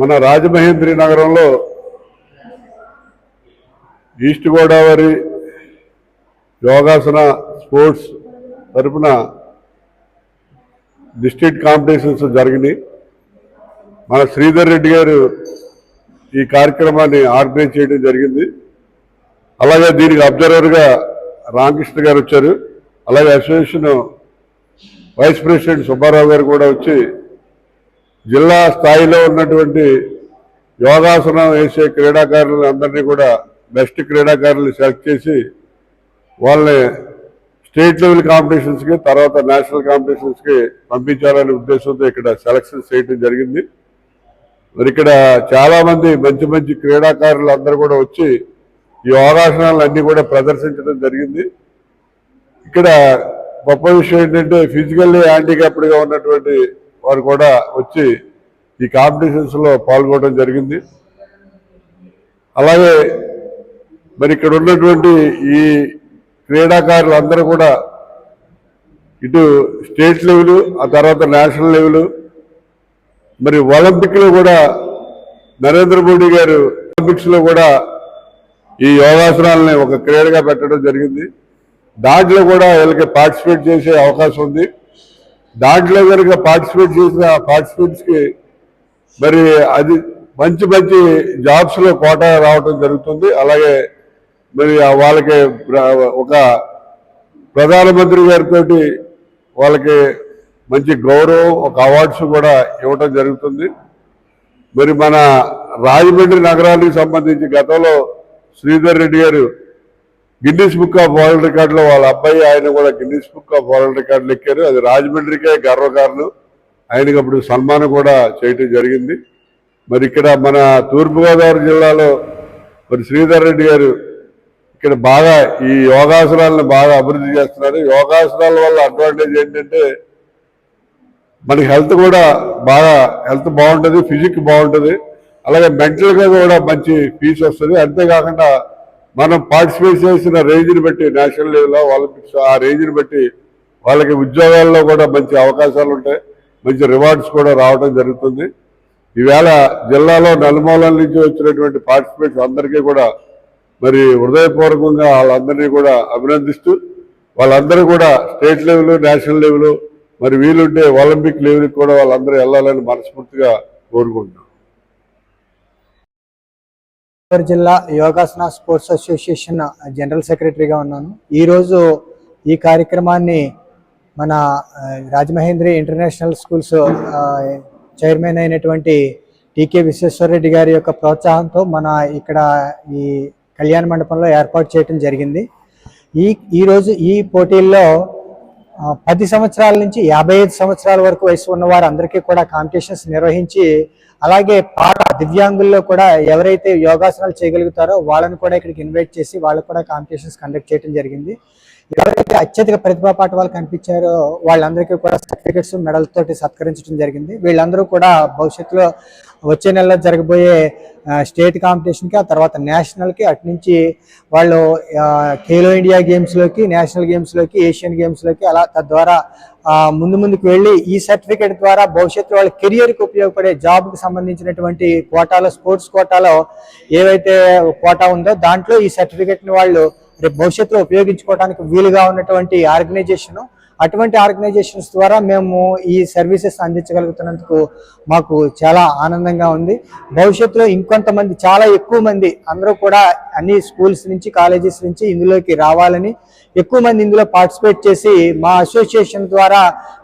మన రాజమహేంద్రి నగరంలో east Godavari Yogasana sports తరపున డిస్ట్రిక్ట్ కాంపిటీషన్స్ జరిగినాయి. మన శ్రీధర్ రెడ్డి గారు ఈ కార్యక్రమాన్ని ఆర్గనైజ్ చేయడం జరిగింది. అలాగే దీనికి అబ్జర్వర్గా రామకృష్ణ గారు వచ్చారు. అలాగే అసోసియేషన్ వైస్ ప్రెసిడెంట్ సుబ్బారావు గారు కూడా వచ్చి జిల్లా స్థాయిలో ఉన్నటువంటి యోగాసనం వేసే క్రీడాకారులు అందరినీ కూడా బెస్ట్ క్రీడాకారులు సెలెక్ట్ చేసి వాళ్ళని స్టేట్ లెవెల్ కాంపిటీషన్స్కి తర్వాత నేషనల్ కాంపిటీషన్స్కి పంపించాలనే ఉద్దేశంతో ఇక్కడ సెలక్షన్ చేయడం జరిగింది. మరి ఇక్కడ చాలామంది మంచి మంచి క్రీడాకారులు అందరూ కూడా వచ్చి ఈ యోగాసనాలు కూడా ప్రదర్శించడం జరిగింది. ఇక్కడ గొప్ప విషయం ఏంటంటే ఫిజికల్లీ హ్యాండిక్యాప్డ్గా ఉన్నటువంటి వారు కూడా వచ్చి ఈ కాంపిటీషన్స్లో పాల్గొనడం జరిగింది. అలాగే మరి ఇక్కడ ఉన్నటువంటి ఈ క్రీడాకారులు అందరూ కూడా ఇటు స్టేట్ లెవెల్ ఆ తర్వాత నేషనల్ లెవెల్ మరి ఒలింపిక్లో కూడా నరేంద్ర మోడీ గారు ఒలింపిక్స్లో కూడా ఈ యోగాసనాలని ఒక క్రీడగా పెట్టడం జరిగింది. దాంట్లో కూడా వీళ్ళకి పార్టిసిపేట్ చేసే అవకాశం ఉంది. దాంట్లో కనుక పార్టిసిపేట్ చేసిన పార్టిసిపెంట్స్కి మరి అది మంచి మంచి జాబ్స్లో కోట కోటా జరుగుతుంది. అలాగే మరి వాళ్ళకి ఒక ప్రధానమంత్రి గారితో వాళ్ళకి మంచి గౌరవం ఒక అవార్డ్స్ కూడా ఇవ్వటం జరుగుతుంది. మరి మన రాజమండ్రి నగరానికి సంబంధించి గతంలో శ్రీధర్ రెడ్డి గారు గిన్నీస్ బుక్ ఆఫ్ వరల్డ్ రికార్డులో వాళ్ళ అబ్బాయి ఆయన కూడా గిన్నీస్ బుక్ ఆఫ్ వరల్డ్ రికార్డులు ఎక్కారు అది రాజమండ్రికే గర్వకారులు ఆయనకి అప్పుడు సన్మానం కూడా చేయటం జరిగింది. మరి ఇక్కడ మన తూర్పుగోదావరి జిల్లాలో మరి శ్రీధర్ రెడ్డి గారు ఇక్కడ బాగా ఈ యోగాసనాలను బాగా అభివృద్ధి చేస్తున్నారు. యోగాసనాల వల్ల అడ్వాంటేజ్ ఏంటంటే మనకి హెల్త్ కూడా బాగా హెల్త్ బాగుంటుంది ఫిజిక్ బాగుంటుంది. అలాగే మెంటల్గా కూడా మంచి పీస్ వస్తుంది. అంతేకాకుండా మనం పార్టిసిపేట్ చేసిన రేంజ్ని బట్టి నేషనల్ లెవెల్లో ఒలింపిక్స్ ఆ రేంజ్ని బట్టి వాళ్ళకి ఉద్యోగాల్లో కూడా మంచి అవకాశాలు ఉంటాయి. మంచి రివార్డ్స్ కూడా రావడం జరుగుతుంది. ఈవేళ జిల్లాలో నలుమూలల నుంచి వచ్చినటువంటి పార్టిసిపేట్స్ అందరికీ కూడా మరి హృదయపూర్వకంగా వాళ్ళందరినీ కూడా అభినందిస్తూ వాళ్ళందరూ కూడా స్టేట్ లెవెల్ నేషనల్ లెవెల్ మరి వీలుంటే ఒలింపిక్ లెవెల్కి కూడా వాళ్ళందరూ వెళ్ళాలని మనస్ఫూర్తిగా కోరుకుంటున్నాం. గోదావరి జిల్లా యోగాసన స్పోర్ట్స్ అసోసియేషన్ జనరల్ సెక్రటరీగా ఉన్నాను. ఈరోజు ఈ కార్యక్రమాన్ని మన రాజమహేంద్రి ఇంటర్నేషనల్ స్కూల్స్ చైర్మన్ అయినటువంటి టీకే విశ్వేశ్వరరెడ్డి గారి యొక్క ప్రోత్సాహంతో మన ఇక్కడ ఈ కళ్యాణ మండపంలో ఏర్పాటు చేయడం జరిగింది. ఈ ఈరోజు ఈ పోటీల్లో పది సంవత్సరాల నుంచి యాభై ఐదు సంవత్సరాల వరకు వయసు ఉన్న వారందరికీ కూడా కాంపిటీషన్స్ నిర్వహించి అలాగే పాట దివ్యాంగుల్లో కూడా ఎవరైతే యోగాసనాలు చేయగలుగుతారో వాళ్ళని కూడా ఇక్కడికి ఇన్వైట్ చేసి వాళ్ళకు కూడా కాంపిటీషన్స్ కండక్ట్ చేయడం జరిగింది. ఎవరైతే అత్యధిక ప్రతిభా పాట వాళ్ళు కనిపించారో వాళ్ళందరికీ కూడా సర్టిఫికెట్స్ మెడల్ తోటి సత్కరించడం జరిగింది. వీళ్ళందరూ కూడా భవిష్యత్తులో వచ్చే నెలలో జరగబోయే స్టేట్ కాంపిటీషన్కి ఆ తర్వాత నేషనల్కి అటు నుంచి వాళ్ళు ఖేలో ఇండియా గేమ్స్లోకి నేషనల్ గేమ్స్లోకి ఏషియన్ గేమ్స్లోకి అలా తద్వారా ముందు ముందుకు వెళ్ళి ఈ సర్టిఫికేట్ ద్వారా భవిష్యత్తులో వాళ్ళ కెరియర్కి ఉపయోగపడే జాబ్కి సంబంధించినటువంటి కోటాలో స్పోర్ట్స్ కోటాలో ఏవైతే కోటా ఉందో దాంట్లో ఈ సర్టిఫికేట్ని వాళ్ళు రేపు భవిష్యత్తులో ఉపయోగించుకోవడానికి వీలుగా ఉన్నటువంటి ఆర్గనైజేషన్ అటువంటి ఆర్గనైజేషన్స్ ద్వారా మేము ఈ సర్వీసెస్ అందించగలుగుతున్నందుకు మాకు చాలా ఆనందంగా ఉంది. భవిష్యత్తులో ఇంకొంతమంది చాలా ఎక్కువ మంది అందరూ కూడా అన్ని స్కూల్స్ నుంచి కాలేజెస్ నుంచి ఇందులోకి రావాలని ఎక్కువ మంది ఇందులో పార్టిసిపేట్ చేసి మా అసోసియేషన్ ద్వారా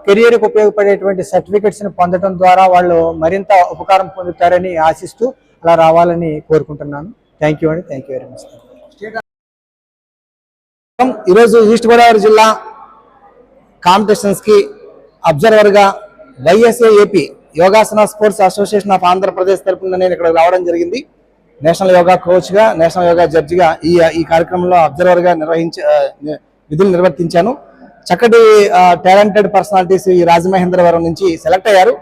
కెరియర్కి ఉపయోగపడేటువంటి సర్టిఫికెట్స్ని పొందడం ద్వారా వాళ్ళు మరింత ఉపకారం పొందుతారని ఆశిస్తూ అలా రావాలని కోరుకుంటున్నాను. థ్యాంక్ యూ అండి. Thank you very much. ఈరోజు ఈస్ట్ గోదావరి జిల్లా కాంపిటీషన్స్కి అబ్జర్వర్గా Yogasana sports association of Andhra Pradesh తరపున నేను ఇక్కడ రావడం జరిగింది. నేషనల్ యోగా కోచ్గా నేషనల్ యోగా జడ్జిగా ఈ ఈ కార్యక్రమంలో అబ్జర్వర్గా నిర్వహించ విధులు నిర్వర్తించాను. చక్కటి టాలెంటెడ్ పర్సనాలిటీస్ ఈ రాజమహేంద్రవరం నుంచి సెలెక్ట్ అయ్యారు.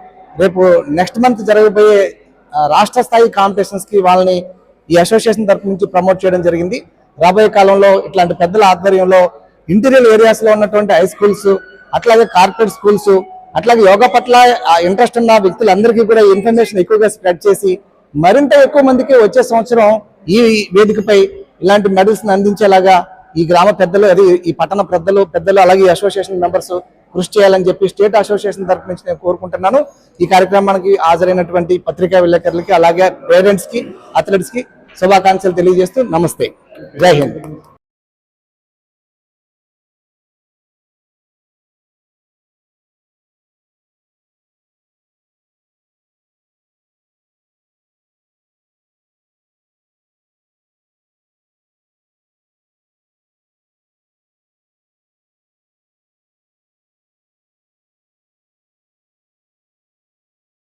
రేపు నెక్స్ట్ మంత్ జరగబోయే రాష్ట్ర స్థాయి కాంపిటీషన్స్కి వాళ్ళని ఈ అసోసియేషన్ తరపు నుంచి ప్రమోట్ చేయడం జరిగింది. రాబోయే కాలంలో ఇట్లాంటి పెద్దల ఆధ్వర్యంలో ఇంటీరియర్ ఏరియాస్లో ఉన్నటువంటి హై స్కూల్స్ అట్లాగే కార్పొరేట్ స్కూల్స్ అట్లాగే యోగా పట్ల ఇంట్రెస్ట్ ఉన్న వ్యక్తులందరికీ కూడా ఇన్ఫర్మేషన్ ఎక్కువగా స్ప్రెడ్ చేసి మరింత ఎక్కువ మందికి వచ్చే సంవత్సరం ఈ వేదికపై ఇలాంటి మెడల్స్ అందించేలాగా ఈ గ్రామ పెద్దలు అదే ఈ పట్టణ పెద్దలు పెద్దలు అలాగే అసోసియేషన్ మెంబర్స్ కృషి చేయాలని చెప్పి స్టేట్ అసోసియేషన్ తరఫు నుంచి నేను కోరుకుంటున్నాను. ఈ కార్యక్రమానికి హాజరైనటువంటి పత్రికా విలేకరులకి అలాగే పేరెంట్స్కి అథ్లెట్స్కి శుభాకాంక్షలు తెలియజేస్తూ నమస్తే. జై హింద్.